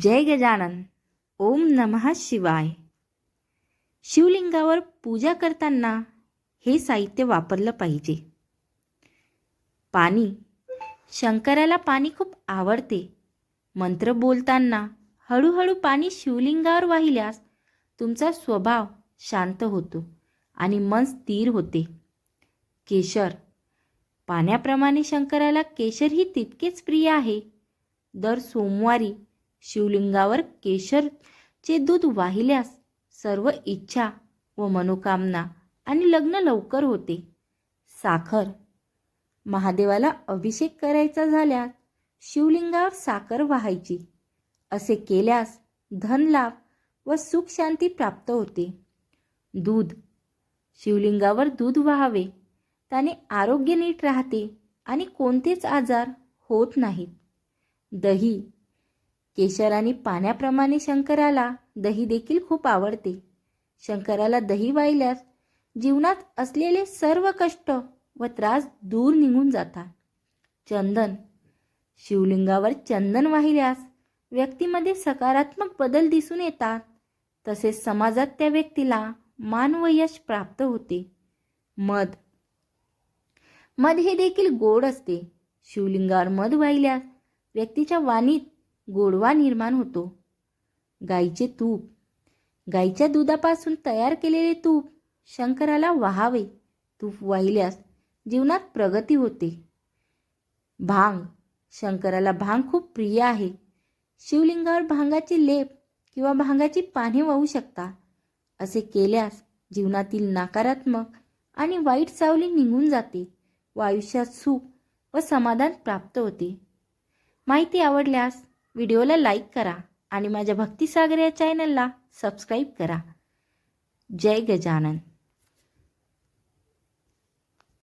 जय गजानन. ओम नमः शिवाय. शिवलिंगावर पूजा करताना हे साहित्य वापरलं पाहिजे. पाणी. शंकराला पाणी खूप आवडते. मंत्र बोलताना हळूहळू पाणी शिवलिंगावर वाहिल्यास तुमचा स्वभाव शांत होतो आणि मन स्थिर होते. केशर. पाण्याप्रमाणे शंकराला केशर ही तितकेच प्रिय आहे. दर सोमवारी शिवलिंगावर केशरचे दूध वाहिल्यास सर्व इच्छा व मनोकामना आणि लग्न लवकर होते. साखर. महादेवाला अभिषेक करायचा झाल्यास शिवलिंगावर साखर वाहायची. असे केल्यास धनलाभ व सुख शांती प्राप्त होते. दूध. शिवलिंगावर दूध व्हावे. त्याने आरोग्य नीट राहते आणि कोणतेच आजार होत नाहीत. दही. केशर आणि पाण्याप्रमाणे शंकराला दही देखील खूप आवडते. शंकराला दही वाहिल्यास जीवनात असलेले सर्व कष्ट व त्रास दूर निघून जातात. चंदन. शिवलिंगावर चंदन वाहिल्यास व्यक्तीमध्ये सकारात्मक बदल दिसून येतात. तसेच समाजात त्या व्यक्तीला मान व यश प्राप्त होते. मध. मध हे देखील गोड असते. शिवलिंगावर मध वाहिल्यास व्यक्तीच्या वाणीत गोडवा निर्माण होतो. गाईचे तूप. गाईच्या दुधापासून तयार केलेले तूप शंकराला वाहावे. तूप वाहिल्यास जीवनात प्रगती होते. भांग. शंकराला भांग खूप प्रिय आहे. शिवलिंगावर भांगाची लेप किंवा भांगाची पाने वाहू शकता. असे केल्यास जीवनातील नकारात्मक आणि वाईट सावली निघून जाते. व आयुष्यात सुख व समाधान प्राप्त होते. माहिती आवडल्यास व्हिडिओला लाईक करा आणि माझ्या भक्तिसागर या चॅनलला सबस्क्राईब करा. जय गजानन.